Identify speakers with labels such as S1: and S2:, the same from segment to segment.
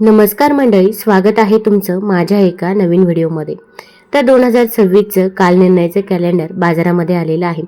S1: नमस्कार मंडळी स्वागत आहे तुमचं माझ्या एका नवीन व्हिडिओमध्ये. तर दोन हजार सव्वीसचं काल निर्णयाचं कॅलेंडर बाजारामध्ये आलेलं आहे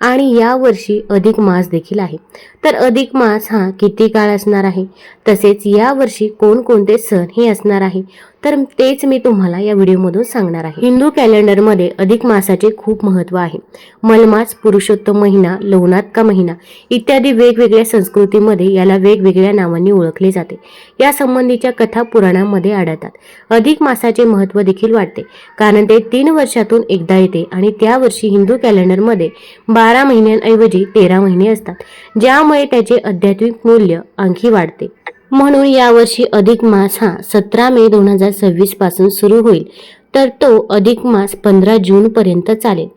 S1: आणि यावर्षी अधिक मास देखील आहे. तर अधिक मास हा किती काळ असणार आहे? तसेच यावर्षी कोणकोणते सण हे असणार आहे? तर तेच मी तुम्हाला या व्हिडिओमधून सांगणार आहे. हिंदू कॅलेंडरमध्ये अधिक मासाचे खूप महत्त्व आहे. मलमास पुरुषोत्तम महिना लवणात्का महिना इत्यादी वेगवेगळ्या संस्कृतीमध्ये याला वेगवेगळ्या नावांनी ओळखले जाते. या संबंधीच्या कथा पुराणामध्ये आढळतात. अधिक मासाचे महत्त्व देखील वाटते कारण ते तीन वर्षातून एकदा येते आणि त्या वर्षी हिंदू कॅलेंडरमध्ये बारा महिन्यांऐवजी तेरा महिने असतात. ज्यामुळे त्याचे आध्यात्मिक मूल्य आणखी वाढते. म्हणून यावर्षी अधिक मास हा सतरा मे दोन हजार सव्वीसपासून सुरू होईल. तर तो अधिक मास पंधरा जून पर्यंत चालेल.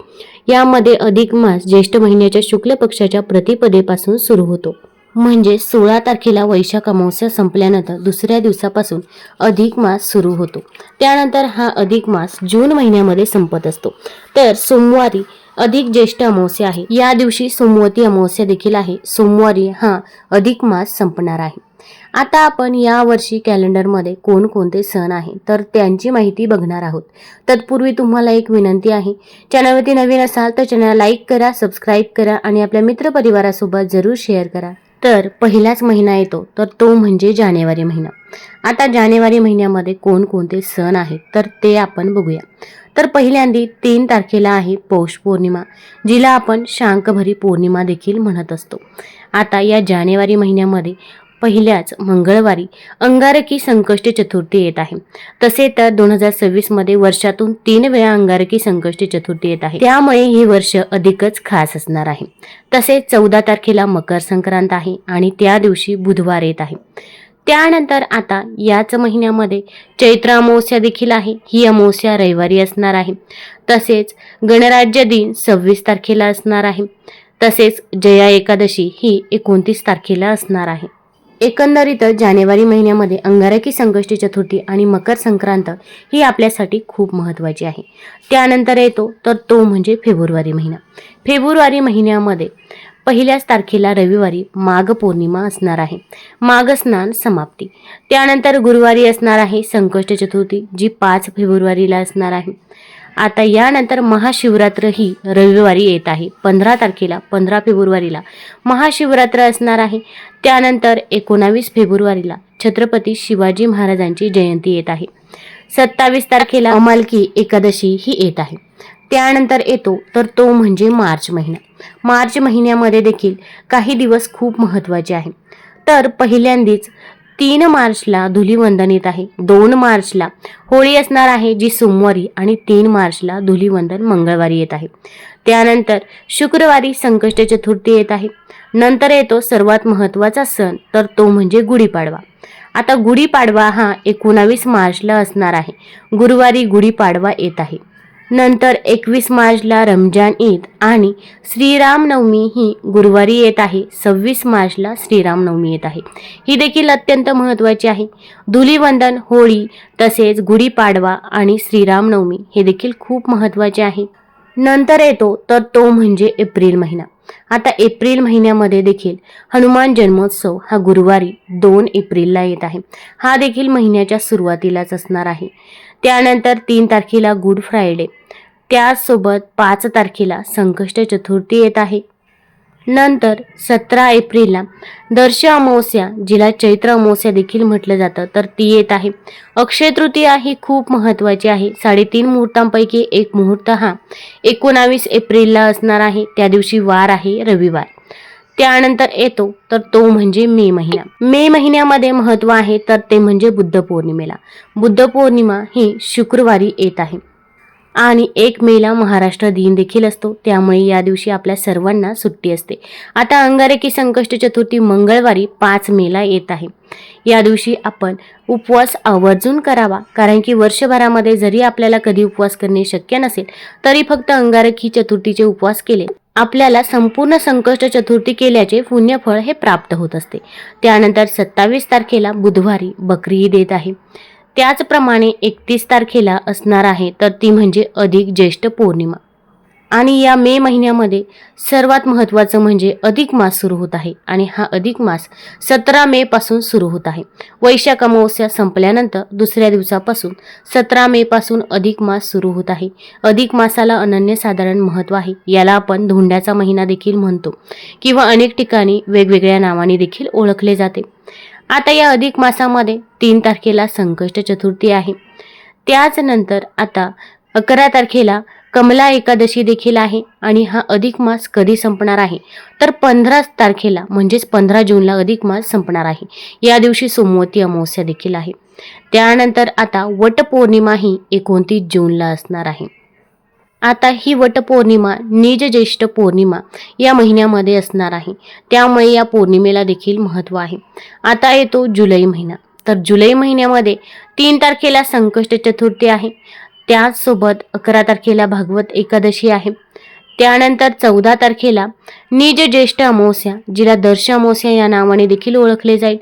S1: यामध्ये अधिक मास ज्येष्ठ महिन्याच्या शुक्ल पक्षाच्या प्रतिपदेपासून सुरू होतो. म्हणजे सोळा तारखेला वैशाख अमावस्या संपल्यानंतर दुसऱ्या दिवसापासून अधिक मास सुरू होतो. त्यानंतर हा अधिक मास जून महिन्यामध्ये संपत असतो. तर सोमवारी अधिक ज्येष्ठ अमावस्या आहे. या दिवशी सोमवती अमावस्या देखील आहे. सोमवारी हा अधिक मास संपणार आहे. आता आपण या वर्षी कॅलेंडरमध्ये कोणकोणते सण आहे तर त्यांची माहिती बघणार आहोत. तत्पूर्वी तुम्हाला एक विनंती आहे चॅनलवरती नवीन असाल तर चॅनल लाईक करा सबस्क्राईब करा आणि आपल्या मित्रपरिवारासोबत जरूर शेअर करा. तर पहिलाच महिना येतो तर तो म्हणजे जानेवारी महिना. आता जानेवारी महिन्यामध्ये कोणकोणते सण आहेत तर ते आपण बघूया. तर पहिल्यांदी तीन तारखेला आहे पौष पौर्णिमा जिला आपण शांकभरी पौर्णिमा देखील म्हणत असतो. आता या जानेवारी महिन्यामध्ये पहिल्याच मंगळवारी अंगारकी संकष्टी चतुर्थी येत आहे. तसे तर दोन हजार सव्वीसमध्ये वर्षातून तीन वेळा अंगारकी संकष्टी चतुर्थी येत आहे. त्यामुळे हे वर्ष अधिकच खास असणार आहे. तसेच चौदा तारखेला मकर संक्रांत आहे आणि त्या दिवशी बुधवार येत आहे. त्यानंतर आता याच महिन्यामध्ये चैत्र अमावस्या देखील आहे. ही अमावस्या रविवारी असणार आहे. तसेच गणराज्य दिन सव्वीस तारखेला असणार आहे. तसेच जया एकादशी ही एकोणतीस तारखेला असणार आहे. एकंदरीतच जानेवारी महिन्यामध्ये अंगारकी संकष्टी चतुर्थी आणि मकर संक्रांत ही आपल्यासाठी खूप महत्त्वाची आहे. त्यानंतर येतो तर तो म्हणजे फेब्रुवारी महिना. फेब्रुवारी महिन्यामध्ये पहिल्याच तारखेला रविवारी माघ पौर्णिमा असणार आहे. माघ स्नान समाप्ती. त्यानंतर गुरुवारी असणार आहे संकष्ट चतुर्थी जी पाच फेब्रुवारीला असणार आहे. आता यानंतर महाशिवरात्र ही रविवारी येत आहे. पंधरा तारखेला पंधरा फेब्रुवारीला महाशिवरात्र असणार आहे. त्यानंतर एकोणावीस फेब्रुवारीला छत्रपती शिवाजी महाराजांची जयंती येत आहे. सत्तावीस तारखेला अमालकी एकादशी ही येत आहे. त्यानंतर येतो तर तो म्हणजे मार्च महिना. मार्च महिन्यामध्ये देखील काही दिवस खूप महत्त्वाचे आहे. तर पहिल्यांदीच तीन मार्चला धुलीवंदन येत आहे. दोन मार्चला होळी असणार आहे जी सोमवारी आणि तीन मार्चला धुलीवंदन मंगळवारी येत आहे. त्यानंतर शुक्रवारी संकष्ट चतुर्थी येत आहे. नंतर येतो सर्वात महत्त्वाचा सण तर तो म्हणजे गुढीपाडवा. आता गुढीपाडवा हा एकोणावीस मार्चला असणार आहे. गुरुवारी गुढीपाडवा येत आहे. नंतर एकवीस मार्चला रमजान ईद आणि श्रीरामनवमी ही गुरुवारी येत आहे. सव्वीस मार्चला श्रीरामनवमी येत आहे. ही देखील अत्यंत महत्त्वाची आहे. धुलीवंदन होळी तसेच गुढीपाडवा आणि श्रीरामनवमी हे देखील खूप महत्त्वाचे आहे. नंतर येतो तर तो म्हणजे एप्रिल महिना. आता एप्रिल महिन्यामध्ये देखील हनुमान जन्मोत्सव हा गुरुवारी दोन एप्रिलला येत आहे. हा देखील महिन्याच्या सुरुवातीलाच असणार आहे. त्यानंतर तीन तारखेला गुड फ्रायडे. त्यासोबत पाच तारखेला संकष्ट चतुर्थी येत आहे. नंतर सतरा एप्रिलला दर्श अमावस्या जिला चैत्र अमावस्या देखील म्हटलं जातं तर ती येत आहे. अक्षय तृतीया ही खूप महत्त्वाची आहे. साडेतीन मुहूर्तांपैकी एक मुहूर्त हा एकोणावीस एप्रिलला असणार आहे. त्या दिवशी वार आहे रविवार. त्यानंतर येतो. तर तो म्हणजे मे महिना. मे महिन्यामध्ये महत्त्व आहे तर ते म्हणजे बुद्ध पौर्णिमेला. बुद्ध पौर्णिमा ही शुक्रवारी येत आहे. आणि एक मेला महाराष्ट्र दिन देखील असतो. त्यामुळे या दिवशी आपल्या सर्वांना सुट्टी असते. आता अंगारकी संकष्ट चतुर्थी मंगळवारी पाच मेला येत आहे. या दिवशी आपण उपवास आवर्जून करावा. कारण की वर्षभरामध्ये जरी आपल्याला कधी उपवास करणे शक्य नसेल तरी फक्त अंगारकी चतुर्थीचे उपवास केले. आपल्याला संपूर्ण संकष्ट चतुर्थी केल्याचे पुण्यफळ हे प्राप्त होत असते. त्यानंतर सत्तावीस तारखेला बुधवारी बकरी ईद येत आहे. त्याचप्रमाणे एकतीस तारखेला असणार आहे तर ती म्हणजे अधिक ज्येष्ठ पौर्णिमा. आणि या मे महिन्यामध्ये सर्वात महत्त्वाचं म्हणजे अधिक मास सुरू होत आहे आणि हा अधिक मास सतरा मे पासून सुरू होत आहे. वैशाख अमावस्या संपल्यानंतर दुसऱ्या दिवसापासून सतरा मे पासून अधिक मास सुरू होत आहे. अधिक मासाला अनन्यसाधारण महत्त्व आहे. याला आपण धोंड्याचा महिना देखील म्हणतो किंवा अनेक ठिकाणी वेगवेगळ्या नावाने देखील ओळखले जाते. आता या अधिक मासामध्ये तीन तारखेला संकष्ट चतुर्थी आहे. त्याच नंतर आता अकरा तारखेला कमला एकादशी देखील आहे आणि हा अधिक मास कधी संपणार आहे? तर पंधरा तारखेला म्हणजेच पंधरा जूनला अधिक मास संपणार आहे. या दिवशी सोमवती अमावस्या देखील आहे. त्यानंतर आता वटपौर्णिमा ही एकोणतीस जूनला असणार आहे. आता ही वटपौर्णिमा निज ज्येष्ठ पौर्णिमा या महिन्यामध्ये असणार आहे. त्यामुळे या पौर्णिमेला देखील महत्त्व आहे. आता येतो जुलै महिना. तर जुलै महिन्यामध्ये तीन तारखेला संकष्ट चतुर्थी आहे. त्याचसोबत अकरा तारखेला भागवत एकादशी आहे. त्यानंतर चौदा तारखेला निज ज्येष्ठ अमावस्या जिला दर्श अमावस्या या नावाने देखील ओळखले जाईल.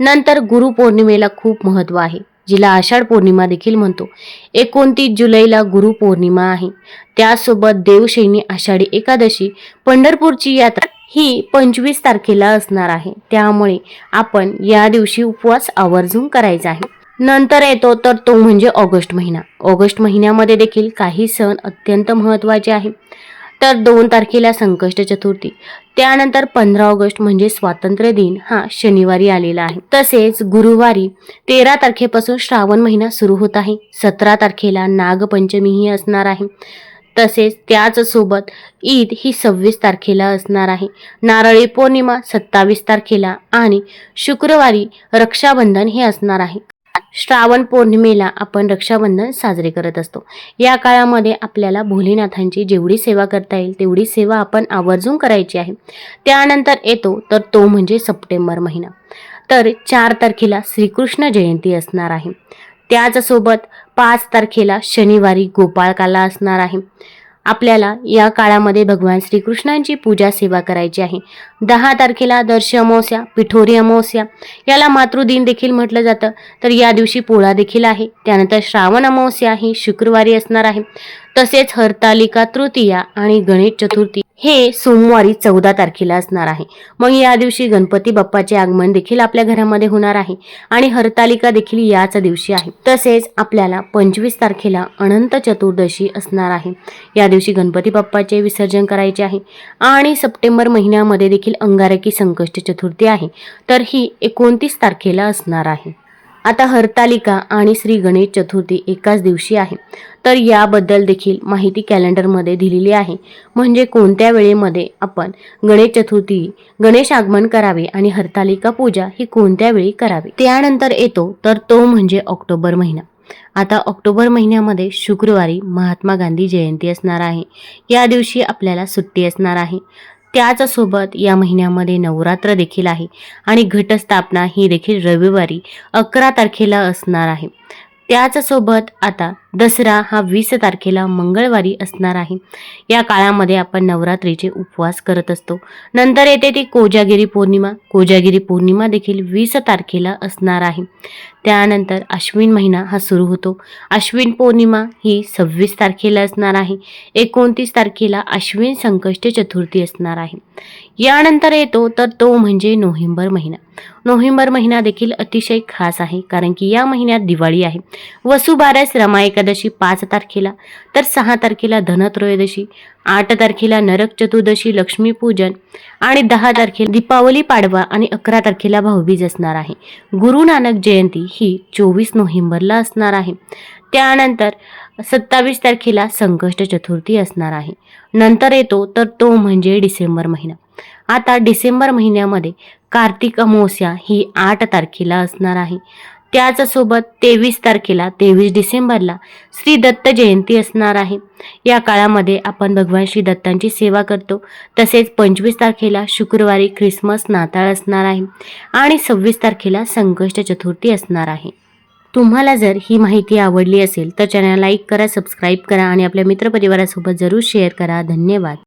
S1: नंतर गुरुपौर्णिमेला खूप महत्त्व आहे. जिला आषाढ पौर्णिमा देखील म्हणतो. एकोणतीस जुलैला गुरुपौर्णिमा आहे. त्यासोबत देवशैनी आषाढी एकादशी पंढरपूरची यात्रा ही पंचवीस तारखेला असणार आहे. त्यामुळे आपण या दिवशी उपवास आवर्जून करायचा आहे. नंतर येतो तर तो म्हणजे ऑगस्ट महिना. ऑगस्ट महिन्यामध्ये देखील काही सण अत्यंत महत्त्वाचे आहे. तर दोन तारखेला संकष्ट चतुर्थी. त्यानंतर पंधरा ऑगस्ट म्हणजे स्वातंत्र्य दिन हा शनिवारी आलेला आहे. तसेच गुरुवारी तेरा तारखेपासून श्रावण महिना सुरू होत आहे. सतरा तारखेला नागपंचमीही असणार आहे. तसेच त्याचसोबत ईद ही सव्वीस तारखेला असणार आहे. नारळी पौर्णिमा सत्तावीस तारखेला आणि शुक्रवारी रक्षाबंधन हे असणार आहे. श्रावण पौर्णिमेला आपण रक्षाबंधन साजरे करत असतो. या काळामध्ये आपल्याला भोलेनाथांची जेवढी सेवा करता येईल तेवढी सेवा आपण आवर्जून करायची आहे. त्यानंतर येतो तर तो म्हणजे सप्टेंबर महिना. तर चार तारखेला श्रीकृष्ण जयंती असणार आहे. त्याचसोबत पाच तारखेला शनिवारी गोपाळकाला असणार आहे. आपल्याला या काळामध्ये भगवान श्रीकृष्णांची पूजा सेवा करायची आहे. दहा तारखेला दर्श अमावस्या पिठोरी अमावस्या याला मातृदिन देखील म्हटलं जातं. तर या दिवशी पोळा देखील आहे. त्यानंतर श्रावण अमावस्या ही शुक्रवारी असणार आहे. तसेच हरतालिका तृतीया आणि गणेश चतुर्थी हे सोमवारी चौदा तारखेला असणार आहे. मग या दिवशी गणपती बाप्पाचे आगमन देखील आपल्या घरामध्ये होणार आहे आणि हरतालिका देखील याच दिवशी आहे. तसेच आपल्याला पंचवीस तारखेला अनंत चतुर्दशी असणार आहे. या दिवशी गणपती बाप्पाचे विसर्जन करायचे आहे आणि सप्टेंबर महिन्यामध्ये देखील अंगारकी संकष्ट चतुर्थी आहे. तर ही एकोणतीस तारखेला असणार आहे. आता हरतालिका आणि श्री गणेश चतुर्थी एकाच दिवशी आहे. तर याबद्दल देखील माहिती कॅलेंडरमध्ये दिलेली आहे. म्हणजे कोणत्या वेळेमध्ये आपण गणेश चतुर्थी गणेश आगमन करावे आणि हरतालिका पूजा ही कोणत्या वेळी करावी? त्यानंतर येतो तर तो म्हणजे ऑक्टोबर महिना. आता ऑक्टोबर महिन्यामध्ये शुक्रवारी महात्मा गांधी जयंती असणार आहे. या दिवशी आपल्याला सुट्टी असणार आहे. त्याचसोबत या महिन्यामध्ये नवरात्र देखील आहे आणि घटस्थापना ही देखील रविवारी अकरा तारखेला असणार आहे. त्याचसोबत आता दसरा हा वीस तारखेला मंगळवारी असणार आहे. या काळामध्ये आपण नवरात्रीचे उपवास करत असतो. नंतर येते ती कोजागिरी पौर्णिमा. कोजागिरी पौर्णिमा देखील वीस तारखेला असणार आहे. त्यानंतर अश्विन महिना हा सुरू होतो. अश्विन पौर्णिमा ही सव्वीस तारखेला असणार आहे. एकोणतीस तारखेला अश्विन संकष्ट चतुर्थी असणार आहे. यानंतर येतो तर तो म्हणजे नोव्हेंबर महिना. नोव्हेंबर महिना देखील अतिशय खास आहे कारण की या महिन्यात दिवाळी आहे. वसुबारस रमा एकादशी पाच तारखेला तर सहा तारखेला धनत्रयोदशी आठ तारखेला नरक चतुर्दशी लक्ष्मीपूजन आणि दहा तारखेला दीपावली पाडवा आणि अकरा तारखेला भाऊबीज असणार आहे. गुरु नानक जयंती ही चोवीस नोव्हेंबरला असणार आहे. त्यानंतर सत्तावीस तारखेला संकष्ट चतुर्थी असणार आहे. नंतर येतो तर तो म्हणजे डिसेंबर महिना. आता डिसेंबर महिन्यामध्ये कार्तिक अमावस्या ही आठ तारखेला असणार आहे. त्याचसोबत तेवीस तारखेला तेवीस डिसेंबरला श्री दत्त जयंती असणार आहे. या काळामध्ये आपण भगवान श्री दत्तांची सेवा करतो. तसेच पंचवीस तारखेला शुक्रवारी ख्रिसमस नाताळ असणार आहे आणि सव्वीस तारखेला संकष्ट चतुर्थी असणार आहे. तुम्हाला जर ही माहिती आवडली असेल तर चॅनल लाईक करा सबस्क्राईब करा आणि आपल्या मित्रपरिवारासोबत जरूर शेअर करा. धन्यवाद.